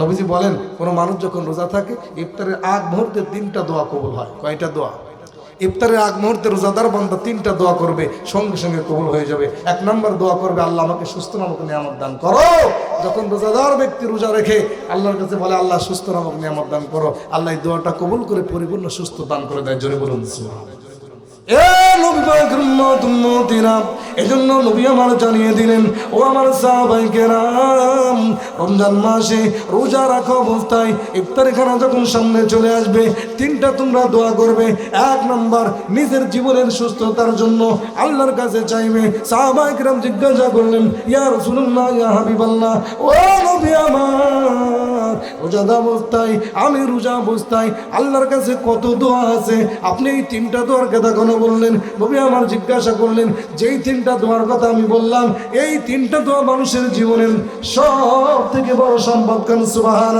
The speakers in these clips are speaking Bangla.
নবীজি বলেন, কোনো মানুষ যখন রোজা থাকে, ইফতারের আগ মুহূর্তে তিনটা দোয়া কবুল হয়। কয়টা দোয়া? ইফতারের আগ মুহূর্তে রোজাদার বান্দা তিনটা দোয়া করবে, সঙ্গে সঙ্গে কবুল হয়ে যাবে। এক নম্বর দোয়া করবে, আল্লাহ আমাকে সুস্থ নামক নিয়ামত দান করো। যখন রোজাদার ব্যক্তি রোজা রেখে আল্লাহর কাছে বলে, আল্লাহ, সুস্থ নামক নিয়ামত দান করো। আল্লাহ দোয়াটা কবুল করে পরিপূর্ণ সুস্থ দান করে দেয়। জোরে বলুন। নিজের জীবনের সুস্থতার জন্য আল্লাহর কাছে চাইবে। সাহাবাই কেরাম জিজ্ঞাসা করলেন, ইয়া রাসূলুল্লাহ, ইয়া হাবিবাল্লাহ, ও নবী আমার রোজাদা অবস্থায়, আমি রোজা অবস্থায় আল্লাহর কাছে কত দোয়া আছে? আপনি এই তিনটা দোয়ার কথা কেন বললেন? নবী আমার জিজ্ঞাসা করলেন, যেই তিনটা দোয়ার কথা আমি বললাম, এই তিনটা দোয়া মানুষের জীবনের সব থেকে বড় সম্পদ কেন? সুবাহান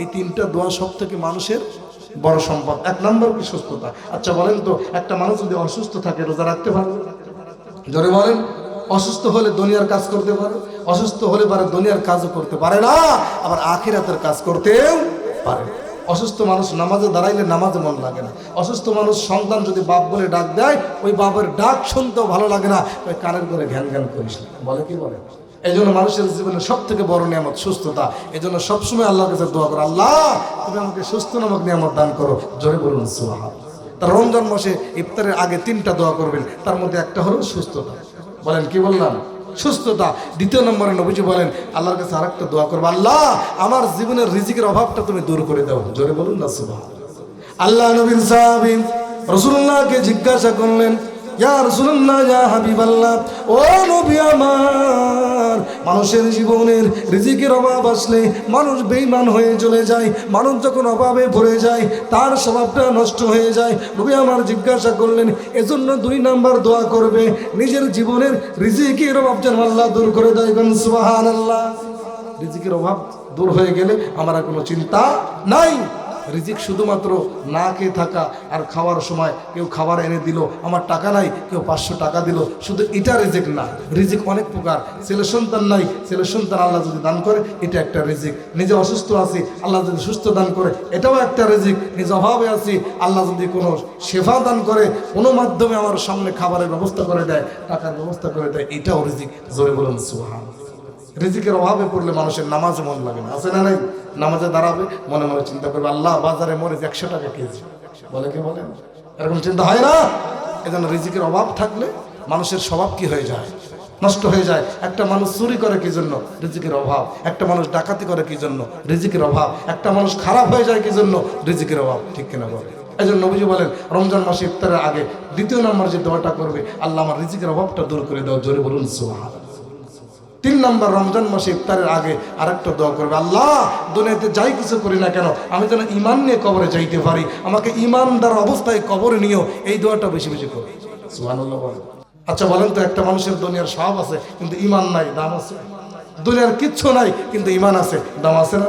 এই তিনটা দোয়া সব থেকে মানুষের বড় সম্পদ। এক নম্বর কি সুস্থতা? আচ্ছা বলেন তো, একটা মানুষ যদি অসুস্থ থাকে, রোজা রাখতে পারে? জোরে বলেন, অসুস্থ হলে দুনিয়ার কাজ করতে পারে? অসুস্থ হলে পারে দুনিয়ার কাজও করতে পারে না, আবার আখিরাতের কাজ করতেও পারে। অসুস্থ মানুষ নামাজে দাঁড়াইলে নামাজে মন লাগে না। অসুস্থ মানুষ সন্তান যদি বাপ বলে ডাক দেয়, ওই বাপের ডাক শুনতেও ভালো লাগে না। ওই কানের করে ঘ্যান ঘ্যান করিস না। বলে কি বলে? এই জন্য মানুষের জীবনে সব থেকে বড় নিয়ামত সুস্থতা। এই জন্য সবসময় আল্লাহর কাছে দোয়া করো, আল্লাহ, তুমি আমাকে সুস্থ নামক নিয়ামত দান করো। জোরে বলুন তার রমজান মাসে ইফতারের আগে তিনটা দোয়া করবেন। তার মধ্যে একটা হলো সুস্থতা। বলেন, কি বললাম? সুস্থতা। দ্বিতীয় নম্বরে নবীজি বলেন, আল্লাহর কাছে আর একটা দোয়া করব। আল্লাহ, আমার জীবনের রিজিকের অভাবটা তুমি দূর করে দাও। জোরে বলুন না সুবাহ আল্লাহ নবীন সাহাবিন রসুল্লাহকে জিজ্ঞাসা করলেন ইয়া রসুল্লাহ ইয়া হাবিবাল্লাহ, ও নবী আমার, মানুষের জীবনের রিজিকের অভাব আসলে মানুষ বেইমান হয়ে চলে যায়, মানুষ যখন অভাবে ভরে যায়, তার স্বভাবটা নষ্ট হয়ে যায়। নবী আমার জিজ্ঞাসা করলেন, এজন্য দুই নাম্বার দোয়া করবে, নিজের জীবনের রিজিকের অভাব যেন আল্লাহ দূর করে দেয়। সুবাহান আল্লাহ রিজিকের অভাব দূর হয়ে গেলে আমার কোনো চিন্তা নাই। রিজিক শুধুমাত্র না খেয়ে থাকা আর খাওয়ার সময় কেউ খাবার এনে দিল, আমার টাকা নাই, কেউ পাঁচশো টাকা দিল, শুধু এটা রিজিক না। রিজিক অনেক প্রকার, ছেলে সন্তান নাই, ছেলে সন্তান আল্লাহ যদি দান করে, এটা একটা রিজিক। নিজে অসুস্থ আছি, আল্লাহ যদি সুস্থ দান করে, এটাও একটা রিজিক। নিজে অভাবে আছি, আল্লাহ যদি কোনো সেবা দান করে, কোনো মাধ্যমে আমার সামনে খাবারের ব্যবস্থা করে দেয়, টাকার ব্যবস্থা করে দেয়, এটাও রিজিক। জোরে বলুন সুহান রিজিকের অভাবে পড়লে মানুষের নামাজে মন লাগে না। আছে না নাই? নামাজে দাঁড়াবে, মনে মনে চিন্তা করবে, আল্লাহ বাজারে মরিচ একশো টাকা কেজি বলে কি বলেন এরকম চিন্তা হয় না? এজন্য রিজিকের অভাব থাকলে মানুষের স্বভাব কি হয়ে যায়? নষ্ট হয়ে যায়। একটা মানুষ চুরি করে কি জন্য? রিজিকের অভাব। একটা মানুষ ডাকাতি করে কি জন্য? রিজিকের অভাব। একটা মানুষ খারাপ হয়ে যায় কি জন্য? রিজিকের অভাব। ঠিক কিনা বলে? এই জন্য নবীজি বলেন, রমজান মাসে ইফতারের আগে দ্বিতীয় নম্বর যে দোয়াটা করবে, আল্লাহ আমার রিজিকের অভাবটা দূর করে দাও, জোরে বলুন সুবহান তিন নম্বর রমজান মাসে ইফতারের আগে আরেকটা দোয়া করবে আল্লাহ দুনিয়াতে যাই কিছু করি না কেন আমি যেন ইমান নিয়ে কবরে যাইতে পারি আমাকে ইমানদার অবস্থায় কবরে নিয়েও এই দোয়াটা বেশি বেশি করবে আচ্ছা বলেন তো একটা মানুষের দুনিয়ার সব আছে কিন্তু ইমান নাই দাম আছে। দুনিয়ার কিচ্ছু নাই কিন্তু ইমান আছে দাম আছে না